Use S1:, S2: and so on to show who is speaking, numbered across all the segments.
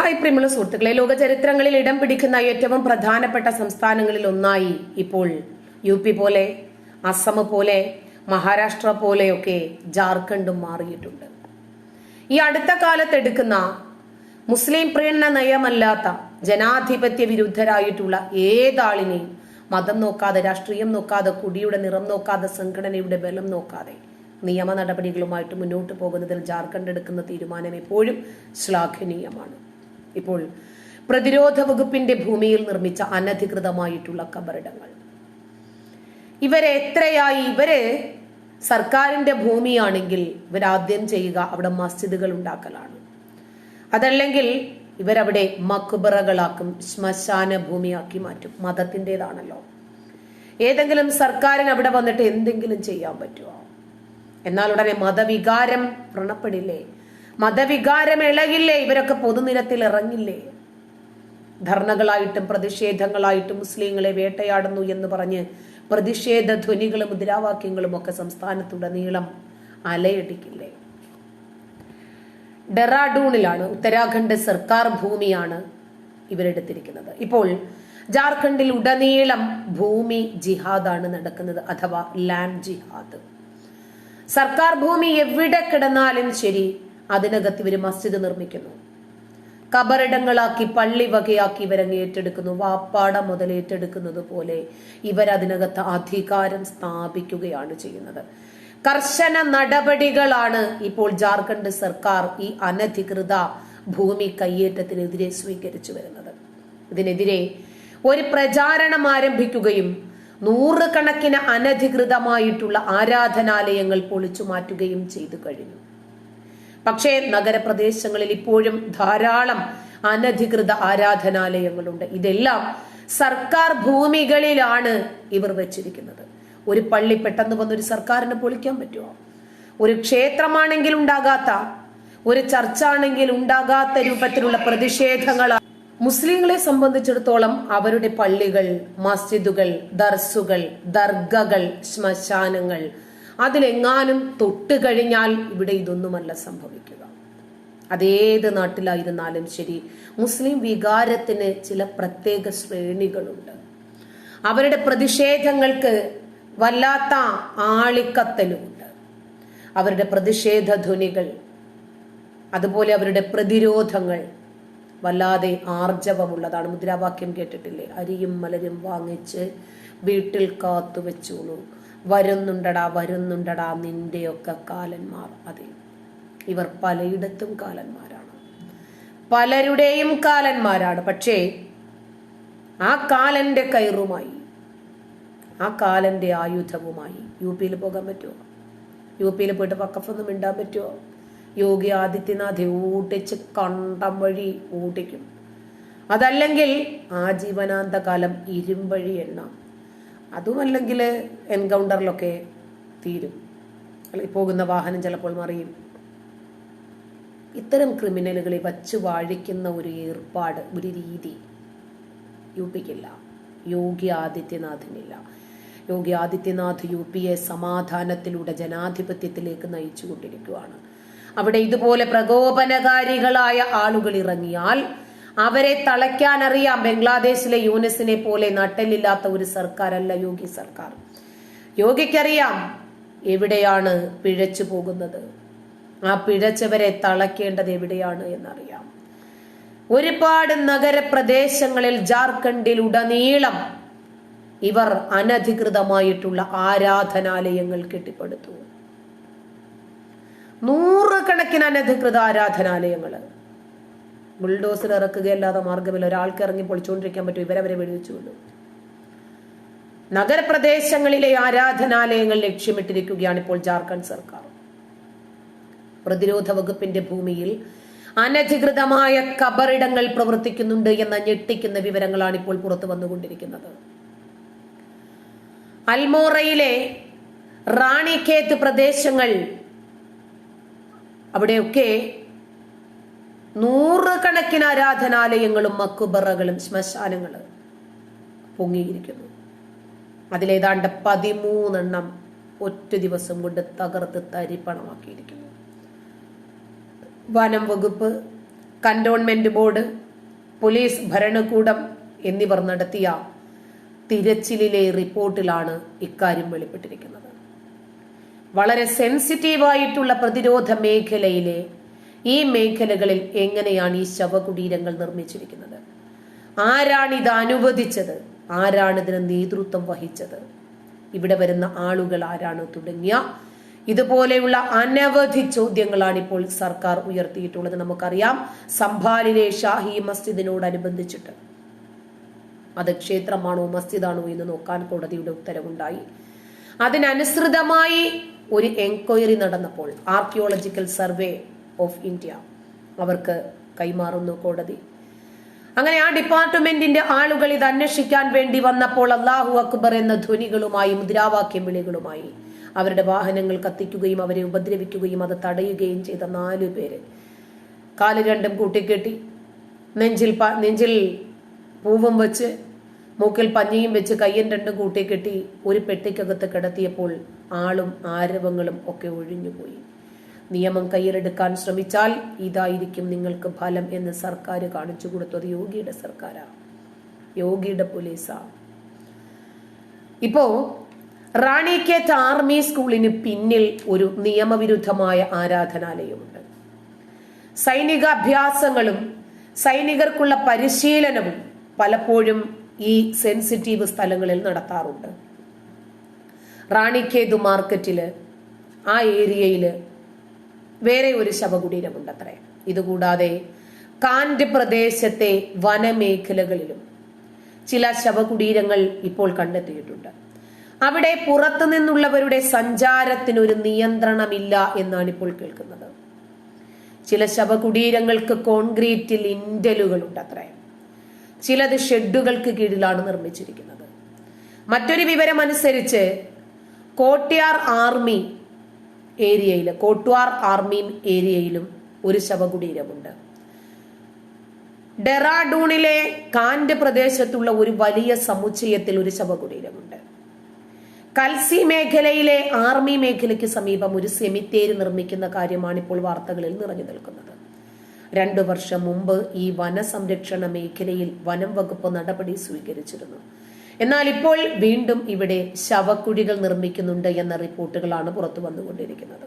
S1: Hi പ്രിമുള സുഹൃത്തുക്കളെ ലോക ചരിത്രങ്ങളിൽ ഇടം പിടിക്കുന്ന ഏറ്റവും പ്രധാനപ്പെട്ട സംസ്ഥാനങ്ങളിൽ ഒന്നായി ഇപ്പോൾ യു പി പോലെ അസം പോലെ മഹാരാഷ്ട്ര പോലെയൊക്കെ ജാർഖണ്ഡും മാറിയിട്ടുണ്ട്. ഈ അടുത്ത കാലത്ത് എടുക്കുന്ന മുസ്ലിം പ്രേരണ നയമല്ലാത്ത ജനാധിപത്യ വിരുദ്ധരായിട്ടുള്ള ഏതാളിനെയും മതം നോക്കാതെ രാഷ്ട്രീയം നോക്കാതെ കുടിയുടെ നിറം നോക്കാതെ സംഘടനയുടെ ബലം നോക്കാതെ നിയമ നടപടികളുമായിട്ട് മുന്നോട്ട് പോകുന്നതിൽ ജാർഖണ്ഡ് എടുക്കുന്ന തീരുമാനം എപ്പോഴും ശ്ലാഘനീയമാണ്. ഇപ്പോൾ പ്രതിരോധ വകുപ്പിന്റെ ഭൂമിയിൽ നിർമ്മിച്ച അനധികൃതമായിട്ടുള്ള കബറിടങ്ങൾ. ഇവരെ എത്രയായി? ഇവർ സർക്കാരിന്റെ ഭൂമിയാണെങ്കിൽ ഇവരാദ്യം ചെയ്യുക അവിടെ മസ്ജിദുകൾ ഉണ്ടാക്കലാണ്. അതല്ലെങ്കിൽ ഇവരവിടെ മക്ബറകളാക്കും ശ്മശാന ഭൂമിയാക്കി മാറ്റും. മതത്തിന്റെതാണല്ലോ ഏതെങ്കിലും സർക്കാരിന് അവിടെ വന്നിട്ട് എന്തെങ്കിലും ചെയ്യാൻ പറ്റുമോ എന്നാൽ ഉടനെ മതവികാരം വ്രണപ്പെടില്ലേ? മതവികാരം ഇളകില്ലേ? ഇവരൊക്കെ പൊതുനിരത്തിൽ ഇറങ്ങില്ലേ? ധർണകളായിട്ടും പ്രതിഷേധങ്ങളായിട്ടും മുസ്ലിങ്ങളെ വേട്ടയാടുന്നു എന്ന് പറഞ്ഞ് പ്രതിഷേധ ധ്വനികളും മുദ്രാവാക്യങ്ങളും ഒക്കെ സംസ്ഥാനത്തുടനീളം അലയടിക്കില്ലേ? ഡെറാഡൂണിലാണ് ഉത്തരാഖണ്ഡ് സർക്കാർ ഭൂമിയാണ് ഇവരെടുത്തിരിക്കുന്നത്. ഇപ്പോൾ ജാർഖണ്ഡിൽ ഉടനീളം ഭൂമി ജിഹാദാണ് നടക്കുന്നത് അഥവാ ലാൻഡ് ജിഹാദ്. സർക്കാർ ഭൂമി എവിടെ കിടന്നാലും ശരി അതിനകത്ത് ഇവർ മസ്ജിദ് നിർമ്മിക്കുന്നു. കബറിടങ്ങളാക്കി പള്ളി വകയാക്കി ഇവരങ്ങ് ഏറ്റെടുക്കുന്നു. വാപ്പാട മുതൽ ഏറ്റെടുക്കുന്നത് പോലെ ഇവരതിനകത്ത് അധികാരം സ്ഥാപിക്കുകയാണ് ചെയ്യുന്നത്. കർശന നടപടികളാണ് ഇപ്പോൾ ജാർഖണ്ഡ് സർക്കാർ ഈ അനധികൃത ഭൂമി കയ്യേറ്റത്തിനെതിരെ സ്വീകരിച്ചു വരുന്നത്. ഇതിനെതിരെ ഒരു പ്രചാരണം ആരംഭിക്കുകയും നൂറുകണക്കിന് അനധികൃതമായിട്ടുള്ള ആരാധനാലയങ്ങൾ പൊളിച്ചു മാറ്റുകയും ചെയ്തു കഴിഞ്ഞു. പക്ഷേ നഗരപ്രദേശങ്ങളിൽ ഇപ്പോഴും ധാരാളം അനധികൃത ആരാധനാലയങ്ങളുണ്ട്. ഇതെല്ലാം സർക്കാർ ഭൂമികളിലാണ് ഇവർ വെച്ചിരിക്കുന്നത്. ഒരു പള്ളി പെട്ടെന്ന് വന്നൊരു സർക്കാരിന് പൊളിക്കാൻ പറ്റുമോ? ഒരു ക്ഷേത്രമാണെങ്കിൽ ഉണ്ടാകാത്ത ഒരു ചർച്ചാണെങ്കിൽ ഉണ്ടാകാത്ത രൂപത്തിലുള്ള പ്രതിഷേധങ്ങൾ മുസ്ലിങ്ങളെ സംബന്ധിച്ചിടത്തോളം അവരുടെ പള്ളികൾ മസ്ജിദുകൾ ദർസുകൾ ദർഗകൾ ശ്മശാനങ്ങൾ അതിലെങ്ങാനും തൊട്ട് കഴിഞ്ഞാൽ ഇവിടെ ഇതൊന്നുമല്ല സംഭവിക്കുക. അതേത് നാട്ടിലായിരുന്നാലും ശരി മുസ്ലിം വികാരത്തിന് ചില പ്രത്യേക ശ്രേണികളുണ്ട്. അവരുടെ പ്രതിഷേധങ്ങൾക്ക് വല്ലാത്ത ആളിക്കത്തലുമുണ്ട്. അവരുടെ പ്രതിഷേധ ധ്വനികൾ അതുപോലെ അവരുടെ പ്രതിരോധങ്ങൾ വല്ലാതെ ആർജവമുള്ളതാണ്. മുദ്രാവാക്യം കേട്ടിട്ടില്ലേ? അരിയും മലരും വാങ്ങിച്ച് വീട്ടിൽ കാത്തു വെച്ചോളൂ. വരുന്നുണ്ടടാ വരുന്നുണ്ടടാ നിന്റെയൊക്കെ കാലന്മാർ അതെ ഇവർ പലയിടത്തും കാലന്മാരാണ്. പലരുടെയും കാലന്മാരാണ്. പക്ഷേ ആ കാലന്റെ കയറുമായി ആ കാലന്റെ ആയുധവുമായി യു പിയിൽ പോകാൻ പറ്റുമോ? യു പിയിൽ പോയിട്ട് പക്കഫൊന്നും മിണ്ടാൻ പറ്റുമോ? യോഗി ആദിത്യനാഥ് ഊട്ടിച്ച് കണ്ടം വഴി ഊട്ടിക്കും. അതല്ലെങ്കിൽ ആജീവനാന്ത കാലം ഇരുമ്പഴി എണ്ണാം. അതുമല്ലെങ്കിൽ എൻകൗണ്ടറിലൊക്കെ തീരും. പോകുന്ന വാഹനം ചിലപ്പോൾ മറിയും. ഇത്തരം ക്രിമിനലുകളെ വച്ചു വാഴിക്കുന്ന ഒരു ഏർപ്പാട് ഒരു രീതി യു പിക്കില്ല യോഗി ആദിത്യനാഥിനില്ല. യോഗി ആദിത്യനാഥ് യു പിയെ സമാധാനത്തിലൂടെ ജനാധിപത്യത്തിലേക്ക് നയിച്ചുകൊണ്ടിരിക്കുകയാണ് അവിടെ ഇതുപോലെ പ്രകോപനകാരികളായ ആളുകൾ ഇറങ്ങിയാൽ അവരെ തളയ്ക്കാൻ അറിയാം ബംഗ്ലാദേശിലെ യൂനസിനെ പോലെ നട്ടലില്ലാത്ത ഒരു സർക്കാരല്ല യോഗി സർക്കാർ. യോഗിക്കറിയാം എവിടെയാണ് പിഴച്ചു പോകുന്നത്. ആ പിഴച്ചവരെ തളയ്ക്കേണ്ടത് എവിടെയാണ് എന്നറിയാം. ഒരുപാട് നഗരപ്രദേശങ്ങളിൽ ജാർഖണ്ഡിൽ ഉടനീളം ഇവർ അനധികൃതമായിട്ടുള്ള ആരാധനാലയങ്ങൾ കെട്ടിപ്പടുത്തു. നൂറുകണക്കിന് അനധികൃത ആരാധനാലയങ്ങൾ ബുൾഡോസിൽ ഇറക്കുകയല്ലാതെ മാർഗമില്ല ഒരാൾക്ക് ഇറങ്ങി പൊളിച്ചുകൊണ്ടിരിക്കാൻ പറ്റും. ഇവരവരെ കൊണ്ടു നഗരപ്രദേശങ്ങളിലെ ആരാധനാലയങ്ങൾ ലക്ഷ്യമിട്ടിരിക്കുകയാണ് ഇപ്പോൾ ജാർഖണ്ഡ് സർക്കാർ. പ്രതിരോധ വകുപ്പിന്റെ ഭൂമിയിൽ അനധികൃതമായ കബറിടങ്ങൾ പ്രവർത്തിക്കുന്നുണ്ട് എന്ന ഞെട്ടിക്കുന്ന വിവരങ്ങളാണ് ഇപ്പോൾ പുറത്തു വന്നുകൊണ്ടിരിക്കുന്നത്. അൽമോറയിലെ റാണി റാണിഖേത്ത് പ്രദേശങ്ങൾ അവിടെയൊക്കെ നൂറുകണക്കിന് ആരാധനാലയങ്ങളും മക്കുബറകളും ശ്മശാനങ്ങൾ പൊങ്ങിയിരിക്കുന്നു. അതിലേതാണ്ട് പതിമൂന്നെണ്ണം ഒറ്റ ദിവസം കൊണ്ട് തകർത്ത് തരിപ്പണമാക്കിയിരിക്കുന്നു. വനം വകുപ്പ് കന്റോൺമെന്റ് ബോർഡ് പോലീസ് ഭരണകൂടം എന്നിവർ നടത്തിയ തിരച്ചിലിലെ റിപ്പോർട്ടിലാണ് ഇക്കാര്യം വെളിപ്പെട്ടിരിക്കുന്നത്. വളരെ സെൻസിറ്റീവായിട്ടുള്ള പ്രതിരോധ മേഖലയിലെ ഈ മേഖലകളിൽ എങ്ങനെയാണ് ഈ ശവകുടീരങ്ങൾ നിർമ്മിച്ചിരിക്കുന്നത്? ആരാണ് ഇത് അനുവദിച്ചത്? ആരാണ് ഇതിന് നേതൃത്വം വഹിച്ചത്? ഇവിടെ വരുന്ന ആളുകൾ ആരാണ് തുടങ്ങിയ? ഇതുപോലെയുള്ള അനവധി ചോദ്യങ്ങളാണ് ഇപ്പോൾ സർക്കാർ ഉയർത്തിയിട്ടുള്ളത്. നമുക്കറിയാം സംഭാലിലെ ഷാഹി മസ്ജിദിനോടനുബന്ധിച്ചിട്ട്. അത് ക്ഷേത്രമാണോ മസ്ജിദാണോ എന്ന് നോക്കാൻ കോടതിയുടെ ഉത്തരവുണ്ടായി. അതിനനുസൃതമായി ഒരു എൻക്വയറി നടന്നപ്പോൾ ആർക്കിയോളജിക്കൽ സർവേ ഓഫ് ഇന്ത്യ അവർക്ക് കൈമാറുന്നു കോടതി. അങ്ങനെ ആ ഡിപ്പാർട്ട്മെന്റിന്റെ ആളുകൾ ഇത് അന്വേഷിക്കാൻ വേണ്ടി വന്നപ്പോൾ അള്ളാഹു അക്ബർ എന്ന ധ്വനികളുമായി മുദ്രാവാക്യം വിളികളുമായി അവരുടെ വാഹനങ്ങൾ കത്തിക്കുകയും അവരെ ഉപദ്രവിക്കുകയും അത് തടയുകയും ചെയ്ത നാലു പേര്. കാൽ രണ്ടും കൂട്ടിക്കെട്ടി. നെഞ്ചിൽ നെഞ്ചിൽ പൂവും വെച്ച് മൂക്കിൽ പഞ്ഞിയും വെച്ച് കയ്യൻ രണ്ടും കൂട്ടി കെട്ടി ഒരു പെട്ടിക്കകത്ത് കിടത്തിയപ്പോൾ ആളും ആരവങ്ങളും ഒക്കെ ഒഴിഞ്ഞുപോയി നിയമം കയ്യിലെടുക്കാൻ ശ്രമിച്ചാൽ ഇതായിരിക്കും നിങ്ങൾക്ക് ഫലം എന്ന് സർക്കാർ കാണിച്ചു കൊടുത്തത് യോഗിയുടെ സർക്കാരാ. യോഗിയുടെ പോലീസാ. ഇപ്പോ റാണി കേറ്റ് ആർമി സ്കൂളിന് പിന്നിൽ ഒരു നിയമവിരുദ്ധമായ ആരാധനാലയമുണ്ട്. സൈനിക അഭ്യാസങ്ങളും സൈനികർക്കുള്ള പരിശീലനവും പലപ്പോഴും ഈ സെൻസിറ്റീവ് സ്ഥലങ്ങളിൽ നടത്താറുണ്ട്. റാണിക്കേതു മാർക്കറ്റിൽ ആ ഏരിയയിൽ വേറെ ഒരു ശവകുടീരമുണ്ട് അത്രേ ഇതുകൂടാതെ കാൻഡ് പ്രദേശത്തെ വനമേഖലകളിലും ചില ശവകുടീരങ്ങൾ ഇപ്പോൾ കണ്ടെത്തിയിട്ടുണ്ട്. അവിടെ പുറത്തു നിന്നുള്ളവരുടെ സഞ്ചാരത്തിനൊരു നിയന്ത്രണമില്ല എന്നാണ് ഇപ്പോൾ കേൾക്കുന്നത്. ചില ശവകുടീരങ്ങൾക്ക് കോൺക്രീറ്റിൽ ഇൻഡലുകളുണ്ട് അത്രേ ചിലത് ഷെഡുകൾക്ക് കീഴിലാണ് നിർമ്മിച്ചിരിക്കുന്നത്. മറ്റൊരു വിവരം അനുസരിച്ച് കോട്ട്യാർ ആർമി ഏരിയയിൽ കോട്ടുവാർ ആർമി ഏരിയയിലും ഒരു ശവകുടീരമുണ്ട്. ഡെറാഡൂണിലെ കാൻഡ് പ്രദേശത്തുള്ള ഒരു വലിയ സമുച്ചയത്തിൽ ഒരു ശവകുടീരമുണ്ട്. കൽസി മേഖലയിലെ ആർമി മേഖലയ്ക്ക് സമീപം ഒരു സെമിത്തേരി നിർമ്മിക്കുന്ന കാര്യമാണ് ഇപ്പോൾ വാർത്തകളിൽ നിറഞ്ഞു നിൽക്കുന്നത്. രണ്ടു വർഷം മുമ്പ് ഈ വനസംരക്ഷണ മേഖലയിൽ വനം വകുപ്പ് നടപടി സ്വീകരിച്ചിരുന്നു. എന്നാൽ ഇപ്പോൾ വീണ്ടും ഇവിടെ ശവക്കുഴികൾ നിർമ്മിക്കുന്നുണ്ട് എന്ന റിപ്പോർട്ടുകളാണ് പുറത്തു വന്നുകൊണ്ടിരിക്കുന്നത്.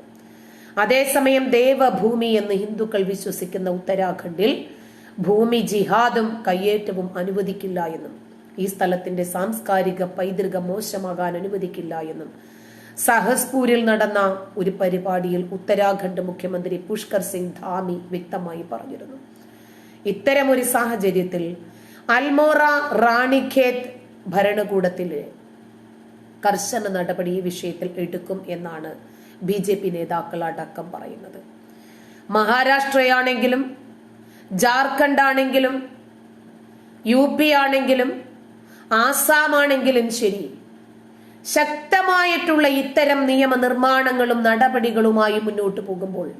S1: അതേസമയം ദേവഭൂമി എന്ന് ഹിന്ദുക്കൾ വിശ്വസിക്കുന്ന ഉത്തരാഖണ്ഡിൽ ഭൂമി ജിഹാദും കയ്യേറ്റവും അനുവദിക്കില്ല എന്നും ഈ സ്ഥലത്തിന്റെ സാംസ്കാരിക പൈതൃകം മോശമാകാൻ അനുവദിക്കില്ല എന്നും സഹസ്പൂരിൽ നടന്ന ഒരു പരിപാടിയിൽ ഉത്തരാഖണ്ഡ് മുഖ്യമന്ത്രി പുഷ്കർ സിംഗ് ധാമി വ്യക്തമായി പറഞ്ഞിരുന്നു. ഇത്തരമൊരു സാഹചര്യത്തിൽ അൽമോറ റാണിഖേത് ഭരണകൂടത്തിൽ കർശന നടപടി ഈ വിഷയത്തിൽ എടുക്കും എന്നാണ് ബി ജെ പി നേതാക്കൾ അടക്കം പറയുന്നത്. മഹാരാഷ്ട്രയാണെങ്കിലും ജാർഖണ്ഡ് ആണെങ്കിലും യു പി ആണെങ്കിലും ആസാം ആണെങ്കിലും ശരി ശക്തമായിട്ടുള്ള ഇത്തരം നിയമനിർമ്മാണങ്ങളും നടപടികളുമായി മുന്നോട്ട് പോകുമ്പോൾ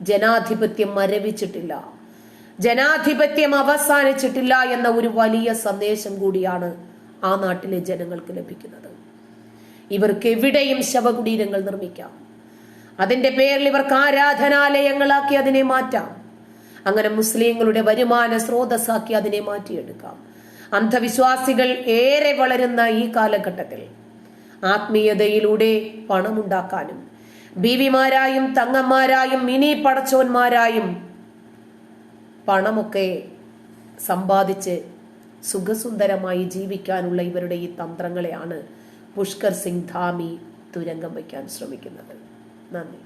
S1: ജനാധിപത്യം മരവിച്ചിട്ടില്ല. ജനാധിപത്യം അവസാനിച്ചിട്ടില്ല എന്ന ഒരു വലിയ സന്ദേശം കൂടിയാണ് ആ നാട്ടിലെ ജനങ്ങൾക്ക് ലഭിക്കുന്നത്. ഇവർക്ക് എവിടെയും ശവകുടീരങ്ങൾ നിർമ്മിക്കാം. അതിന്റെ പേരിൽ ഇവർക്ക് ആരാധനാലയങ്ങളാക്കി അതിനെ മാറ്റാം. അങ്ങനെ മുസ്ലിങ്ങളുടെ വരുമാന സ്രോതസ്സാക്കി അതിനെ മാറ്റിയെടുക്കാം. അന്ധവിശ്വാസികൾ ഏറെ വളരുന്ന ഈ കാലഘട്ടത്തിൽ ആത്മീയതയിലൂടെ പണമുണ്ടാക്കാനും ബീവിമാരായും തങ്ങന്മാരായും മിനി പടച്ചോന്മാരായും പണമൊക്കെ സമ്പാദിച്ച് സുഖസുന്ദരമായി ജീവിക്കാനുള്ള ഇവരുടെ ഈ തന്ത്രങ്ങളെയാണ് പുഷ്കർ സിംഗ് ധാമി തുരങ്കം വയ്ക്കാൻ ശ്രമിക്കുന്നത്. നന്ദി.